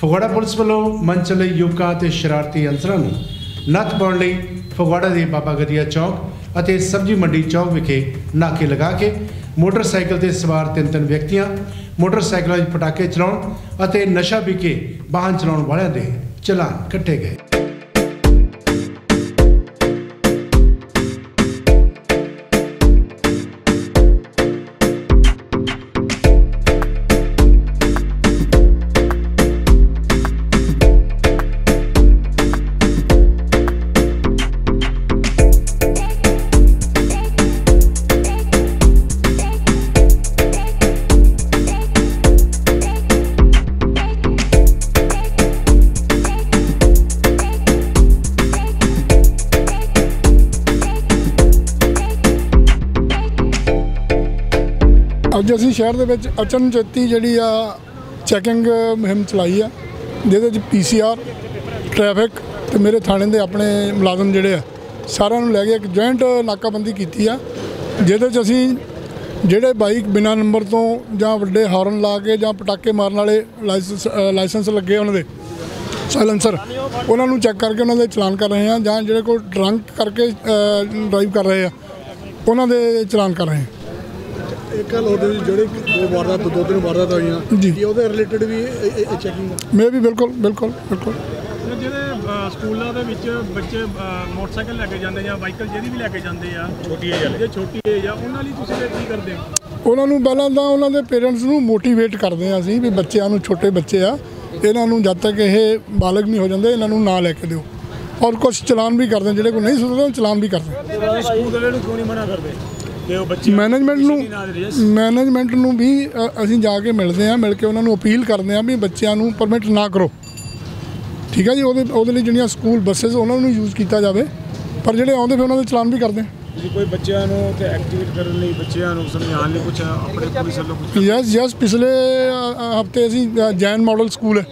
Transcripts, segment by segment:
Phagwara police ਵੱਲੋਂ ਮੰਚ ਲਈ ਯੁਵਕਾਂ ਤੇ ਸ਼ਰਾਰਤੀ ਅੰਸਰਾਂ ਨੂੰ ਨੱਥ ਪਾਉਣ ਲਈ ਫਗਵਾੜਾ ਦੇ ਬਾਬਾ ਗਦੀਆ ਚੌਕ ਅਤੇ ਸਬਜ਼ੀ ਮੰਡੀ ਚੌਕ ਵਿਖੇ ਨਾਕੇ ਲਗਾ ਕੇ ਮੋਟਰਸਾਈਕਲ ਤੇ ਸਵਾਰ ਤਿੰਨ ਤਿੰਨ ਵਿਅਕਤੀਆਂ ਮੋਟਰਸਾਈਕਲਾਂ 'ਚ ਪਟਾਕੇ ਚਲਾਉਣ ਅਤੇ ਨਸ਼ਾ ਵਿਕੇ ਵਾਹਨ ਚਲਾਉਣ ਵਾਲਿਆਂ ਦੇ ਚਲਾਨ ਕੱਟੇ ਗਏ। ਅੱਜ ਅਸੀਂ ਸ਼ਹਿਰ ਦੇ ਵਿੱਚ ਅਚਨਚੇਤੀ ਜਿਹੜੀ ਆ ਚੈਕਿੰਗ ਮੁਹਿੰਮ ਚਲਾਈ ਆ, ਜਿਹਦੇ ਵਿੱਚ ਪੀਸੀਆਰ ਟ੍ਰੈਫਿਕ ਤੇ ਮੇਰੇ ਥਾਣੇ ਦੇ ਆਪਣੇ ਮੁਲਾਜ਼ਮ ਜਿਹੜੇ ਆ, ਸਾਰਿਆਂ ਨੂੰ ਲੈ ਕੇ ਇੱਕ ਜੁਆਇੰਟ ਨਾਕਾਬੰਦੀ ਕੀਤੀ ਆ, ਜਿਹਦੇ ਵਿੱਚ ਅਸੀਂ ਜਿਹੜੇ ਬਾਈਕ ਬਿਨਾ ਨੰਬਰ ਤੋਂ ਜਾਂ ਵੱਡੇ ਹਾਰਨ ਲਾ ਕੇ ਜਾਂ ਪਟਾਕੇ ਮਾਰਨ ਵਾਲੇ ਲਾਇਸੈਂਸ ਲਾਇਸੈਂਸ ਲੱਗੇ ਉਹਨਾਂ ਦੇ ਸਾਇਲੈਂਸਰ ਉਹਨਾਂ ਨੂੰ ਚੈੱਕ ਕਰਕੇ ਉਹਨਾਂ ਦੇ ਚਲਾਨ ਕਰ ਰਹੇ ਆ ਜਾਂ ਜਿਹੜੇ ਕੋਲ ਡਰੰਕ ਕਰਕੇ ਡਰਾਈਵ ਕਰ ਰਹੇ ਆ, ਉਹਨਾਂ ਦੇ ਚਲਾਨ ਕਰ ਰਹੇ ਆ। ਇੱਕ ਗੱਲ ਉਹਦੇ ਵਿੱਚ ਜਿਹੜੇ ਦੋ ਵਾਰਦਾਤ ਦੋ ਤਿੰਨ ਵਾਰਦਾਤ ਹੋਈਆਂ ਜੀ। ਕੀ ਉਹਦੇ ਰਿਲੇਟਡ ਵੀ ਚੈਕਿੰਗ ਮੈਂ ਵੀ ਬਿਲਕੁਲ ਬਿਲਕੁਲ ਬਿਲਕੁਲ। ਜਿਹੜੇ ਸਕੂਲਾਂ ਦੇ ਵਿੱਚ ਬੱਚੇ ਮੋਟਰਸਾਈਕਲ ਲੈ ਕੇ ਜਾਂਦੇ ਜਾਂ ਵਾਹੀਕਲ ਜਿਹੜੀ ਵੀ ਲੈ ਕੇ ਜਾਂਦੇ ਆ ਛੋਟੀ ਏਜ ਵਾਲੇ। ਜੇ ਛੋਟੀ ਏਜ ਆ ਉਹਨਾਂ ਲਈ ਤੁਸੀਂ ਕੀ ਕਰਦੇ ਹੋ? ਉਹਨਾਂ ਨੂੰ ਪਹਿਲਾਂ ਤਾਂ ਉਹਨਾਂ ਦੇ ਪੇਰੈਂਟਸ ਨੂੰ ਮੋਟੀਵੇਟ ਕਰਦੇ ਆ ਅਸੀਂ ਵੀ ਬੱਚਿਆਂ ਨੂੰ ਛੋਟੇ ਬੱਚੇ ਆ ਇਹਨਾਂ ਨੂੰ ਜਦ ਤੱਕ ਇਹ ਬਾਲਗ ਨਹੀਂ ਹੋ ਜਾਂਦੇ ਇਹਨਾਂ ਨੂੰ ਨਾ ਲੈ ਕੇ ਦਿਓ। ਔਰ ਕੁਝ ਚਲਾਨ ਵੀ ਕਰਦੇ ਜਿਹੜੇ ਕੋਈ ਨਹੀਂ ਸੁਣਦੇ ਉਹ ਚਲਾਨ ਵੀ ਕਰਦੇ ਸਕੂਲ ਵਾਲੇ ਨੂੰ ਕਿਉਂ ਨਹੀਂ ਮਨਾ ਕਰਦੇ? ਕਿ ਉਹ ਬੱਚੇ ਮੈਨੇਜਮੈਂਟ ਨੂੰ ਮੈਨੇਜਮੈਂਟ ਨੂੰ ਵੀ ਅਸੀਂ ਜਾ ਕੇ ਮਿਲਦੇ ਆ ਮਿਲ ਕੇ ਉਹਨਾਂ ਨੂੰ ਅਪੀਲ ਕਰਦੇ ਆ ਵੀ ਬੱਚਿਆਂ ਨੂੰ ਪਰਮਿਟ ਨਾ ਕਰੋ। ਠੀਕ ਹੈ ਜੀ? ਉਹਦੇ ਉਹਦੇ ਲਈ ਜਿਹੜੀਆਂ ਸਕੂਲ ਬੱਸਸ ਉਹਨਾਂ ਨੂੰ ਯੂਜ਼ ਕੀਤਾ ਜਾਵੇ ਪਰ ਜਿਹੜੇ ਆਉਂਦੇ ਫਿਰ ਉਹਨਾਂ ਦੇ ਚਲਾਨ ਵੀ ਕਰਦੇ ਆ ਤੁਸੀਂ ਕੋਈ ਬੱਚਿਆਂ ਨੂੰ ਤੇ ਐਕਟੀਵੇਟ ਕਰਨ ਲਈ ਬੱਚਿਆਂ ਨੂੰ ਸਮਝਾਉਣ ਲਈ ਕੁਝ ਆਪਣੇ ਪੁਲਿਸ ਵੱਲੋਂ ਕੁਝ ਯਸ ਯਸ ਪਿਛਲੇ ਹਫ਼ਤੇ ਅਸੀਂ ਜੈਨ ਮਾਡਲ ਸਕੂਲ ਹੈ।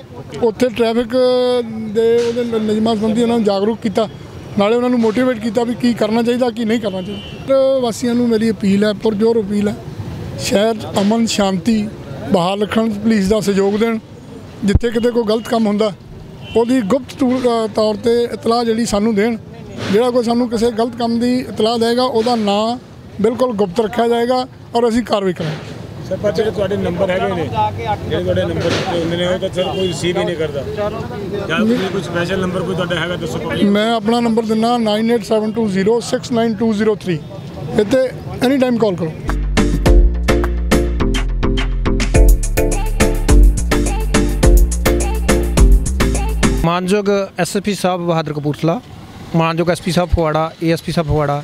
ਉੱਥੇ ਟ੍ਰੈਫਿਕ ਦੇ ਉਹਦੇ ਨਿਯਮਾਂ ਸੰਬੰਧੀ ਉਹਨਾਂ ਨੂੰ ਜਾਗਰੂਕ ਕੀਤਾ। ਨਾਲੇ ਉਹਨਾਂ ਨੂੰ ਮੋਟੀਵੇਟ ਕੀਤਾ ਵੀ ਕੀ ਕਰਨਾ ਚਾਹੀਦਾ, ਕੀ ਨਹੀਂ ਕਰਨਾ ਚਾਹੀਦਾ। ਤੇ ਵਾਸੀਆਂ ਨੂੰ ਮੇਰੀ ਅਪੀਲ ਹੈ, ਪੁਰਜੋਰ ਅਪੀਲ ਹੈ, ਸ਼ਹਿਰ 'ਚ ਅਮਨ, ਸ਼ਾਂਤੀ, ਬਹਾਲ ਰੱਖਣ 'ਚ ਪੁਲਿਸ ਦਾ ਸਹਿਯੋਗ ਦੇਣ। ਜਿੱਥੇ ਕਿਤੇ ਕੋਈ ਗਲਤ ਕੰਮ ਹੁੰਦਾ, ਉਹਦੀ ਗੁਪਤ ਤੌਰ ਤੌਰ ਤੇ ਇਤਲਾਹ ਜਿਹੜੀ ਸਾਨੂੰ ਦੇਣ। ਜਿਹੜਾ ਕੋਈ ਸਾਨੂੰ ਕਿਸੇ ਗਲਤ ਕੰਮ ਦੀ ਇਤਲਾਹ ਦੇਗਾ, ਉਹਦਾ ਨਾਂ ਬਿਲਕੁਲ ਗੁਪਤ ਰੱਖਿਆ ਜਾਏਗਾ ਔਰ ਅਸੀਂ ਕਾਰਵਾਈ ਕਰਾਂਗੇ। ਸਰ ਪਰ ਜਿਹੜੇ ਤੁਹਾਡੇ ਨੰਬਰ ਹੈਗੇ ਨੇ ਜਿਹੜੇ ਤੁਹਾਡੇ ਨੰਬਰ ਦਿੱਤੇ ਹੁੰਦੇ ਨੇ ਉਹ ਤਾਂ ਸਰ ਕੋਈ ਰਿਸੀਵ ਹੀ ਨਹੀਂ ਕਰਦਾ। ਜਾਂ ਕੋਈ ਸਪੈਸ਼ਲ ਨੰਬਰ ਕੋਈ ਤੁਹਾਡਾ ਹੈਗਾ ਦੱਸੋ ਪਬਲਿਕ ਮੈਂ ਆਪਣਾ ਨੰਬਰ ਦਿੰਦਾ 9872069203 ਇੱਥੇ ਐਨੀ ਟਾਈਮ ਕਾਲ ਕਰੋ। ਮਾਨਯੋਗ ਐਸਐਸਪੀ ਸਾਹਿਬ ਬਹਾਦਰ ਕਪੂਰਥਲਾ ਮਾਨਯੋਗ ਐਸਪੀ ਸਾਹਿਬ ਫਗਵਾੜਾ ਏਐਸਪੀ ਸਾਹਿਬ ਫਗਵਾੜਾ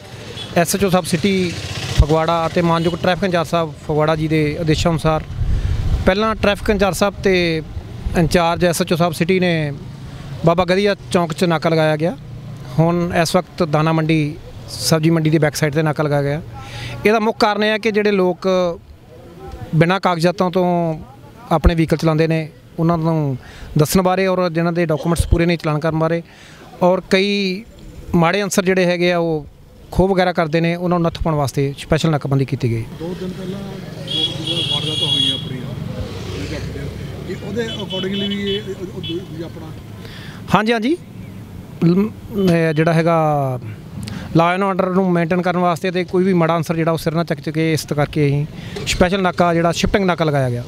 ਐਸਐਚਓ ਸਾਹਿਬ ਸਿਟੀ ਫਗਵਾੜਾ ਅਤੇ ਮਾਨਯੋਗ ਟ੍ਰੈਫਿਕ ਇੰਚਾਰਜ ਸਾਹਿਬ ਫਗਵਾੜਾ ਜੀ ਦੇ ਆਦੇਸ਼ਾਂ ਅਨੁਸਾਰ ਪਹਿਲਾਂ ਟ੍ਰੈਫਿਕ ਇੰਚਾਰਜ ਸਾਹਿਬ ਤੇ ਇੰਚਾਰਜ ਐਸਐਚਓ ਸਾਹਿਬ ਸਿਟੀ ਨੇ ਬਾਬਾ ਗਦੀਆ ਚੌਂਕ 'ਚ ਨਾਕਾ ਲਗਾਇਆ ਗਿਆ। ਹੁਣ ਇਸ ਵਕਤ ਦਾਣਾ ਮੰਡੀ, ਸਬਜ਼ੀ ਮੰਡੀ ਦੀ ਬੈਕਸਾਈਡ ਤੇ ਨਾਕਾ ਲਗਾਇਆ ਗਿਆ। ਇਹਦਾ ਮੁੱਖ ਕਾਰਨ ਇਹ ਹੈ ਕਿ ਜਿਹੜੇ ਲੋਕ ਬਿਨਾਂ ਕਾਗਜ਼ਾਤਾਂ ਤੋਂ ਆਪਣੇ ਵਹੀਕਲ ਚਲਾਉਂਦੇ ਨੇ, ਉਹਨਾਂ ਨੂੰ ਦੱਸਣ ਬਾਰੇ ਔਰ ਜਿਨ੍ਹਾਂ ਦੇ ਡਾਕੂਮੈਂਟਸ ਪੂਰੇ ਨਹੀਂ ਚਲਾਨ ਕਰਨ ਬਾਰੇ ਔਰ ਕਈ ਮਾੜੇ ਅਨਸਰ ਜਿਹੜੇ ਹੈਗੇ ਆ, ਉਹ ਖੋਹ ਵਗੈਰਾ ਕਰਦੇ ਨੇ ਉਹਨਾਂ ਨੂੰ ਨੱਥ ਪਾਉਣ ਵਾਸਤੇ ਸਪੈਸ਼ਲ ਨਾਕਾਬੰਦੀ ਕੀਤੀ ਗਈ। ਦੋ ਦਿਨ ਪਹਿਲਾਂ ਵਾਰਦਾਤਾਂ ਹੋਈਆਂ ਆਪਣੀਆਂ ਇਹ ਉਹਦੇ ਅਕੋਰਡਿੰਗਲੀ ਵੀ ਆਪਣਾ? ਹਾਂਜੀ ਹਾਂਜੀ। ਜਿਹੜਾ ਹੈਗਾ ਲਾ ਐਂਡ ਆਰਡਰ ਨੂੰ ਮੇਨਟੇਨ ਕਰਨ ਵਾਸਤੇ ਤੇ ਕੋਈ ਵੀ ਮਾੜਾ ਅਨਸਰ ਜਿਹੜਾ ਉਹ ਸਿਰ ਨਾਲ ਚੱਕ ਚੁੱਕੇ ਇਸ ਕਰਕੇ ਅਸੀਂ ਸਪੈਸ਼ਲ ਨਾਕਾ ਜਿਹੜਾ ਸ਼ਿਫਟਿੰਗ ਨਾਕਾ ਲਗਾਇਆ ਗਿਆ।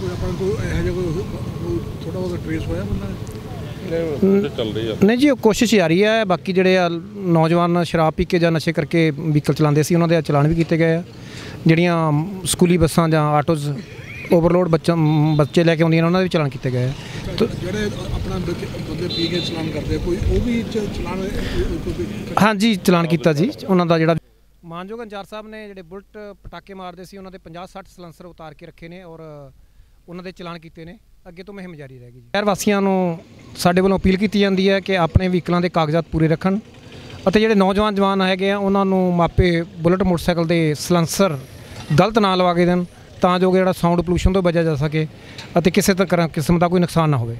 ਕੋਈ ਆਪਣਾ ਕੋਈ ਇਹੋ ਜਿਹਾ ਕੋਈ ਥੋੜਾ ਬਹੁਤ ਟ੍ਰੇਸ ਹੋਇਆ ਬੰਦਾ ਨਹੀਂ ਜੀ ਉਹ ਕੋਸ਼ਿਸ਼ ਜਾਰੀ ਹੈ ਬਾਕੀ ਜਿਹੜੇ ਆ ਨੌਜਵਾਨ ਸ਼ਰਾਬ ਪੀ ਕੇ ਜਾਂ ਨਸ਼ੇ ਕਰਕੇ ਵਹੀਕਲ ਚਲਾਉਂਦੇ ਸੀ ਉਹਨਾਂ ਦੇ ਚਲਾਨ ਵੀ ਕੀਤੇ ਗਏ ਆ। ਜਿਹੜੀਆਂ ਸਕੂਲੀ ਬੱਸਾਂ ਜਾਂ ਆਟੋਜ਼ ਓਵਰਲੋਡ ਬੱਚਾ ਬੱਚੇ ਲੈ ਕੇ ਆਉਂਦੀਆਂ ਨੇ ਉਹਨਾਂ ਦੇ ਵੀ ਚਲਾਨ ਕੀਤੇ ਗਏ ਜਿਹੜੇ ਆਪਣਾ ਬੱਚੇ- ਬੰਦੇ ਪੀ ਕੇ ਚਲਾਨ ਕਰਦੇ ਕੋਈ ਉਹ ਵੀ ਚਲਾਨ ਹਾਂਜੀ ਚਲਾਨ ਕੀਤਾ ਜੀ ਉਹਨਾਂ ਦਾ ਜਿਹੜਾ ਮਾਨਯੋਗ ਇੰਚਾਰਜ ਸਾਹਿਬ ਨੇ ਜਿਹੜੇ ਬੁਲਟ ਪਟਾਕੇ ਮਾਰਦੇ ਸੀ ਉਹਨਾਂ ਦੇ 50 60 ਸਲੈਂਸਰ ਉਤਾਰ ਕੇ ਰੱਖੇ ਨੇ ਔਰ ਉਹਨਾਂ ਦੇ ਚਲਾਨ ਕੀਤੇ ਨੇ। ਅੱਗੇ ਤੋਂ ਮੁਹਿੰਮ ਜਾਰੀ ਰਹੇਗੀ ਸ਼ਹਿਰ ਵਾਸੀਆਂ ਨੂੰ ਸਾਡੇ ਵੱਲੋਂ ਅਪੀਲ ਕੀਤੀ ਜਾਂਦੀ ਹੈ ਕਿ ਆਪਣੇ ਵਹੀਕਲਾਂ ਦੇ ਕਾਗਜ਼ਾਤ ਪੂਰੇ ਰੱਖਣ ਅਤੇ ਜਿਹੜੇ ਨੌਜਵਾਨ ਜਵਾਨ ਹੈਗੇ ਆ, ਉਹਨਾਂ ਨੂੰ ਮਾਪੇ ਬੁਲਟ ਮੋਟਰਸਾਈਕਲ ਦੇ ਸਲੈਂਸਰ ਗਲਤ ਨਾ ਲਵਾ ਕੇ ਦੇਣ ਤਾਂ ਜੋ ਕਿ ਜਿਹੜਾ ਸਾਊਂਡ ਪੋਲੂਸ਼ਨ ਤੋਂ ਬਚਿਆ ਜਾ ਸਕੇ ਅਤੇ ਕਿਸੇ ਤਰ੍ਹਾਂ ਕਿਸਮ ਦਾ ਕੋਈ ਨੁਕਸਾਨ ਨਾ ਹੋਵੇ।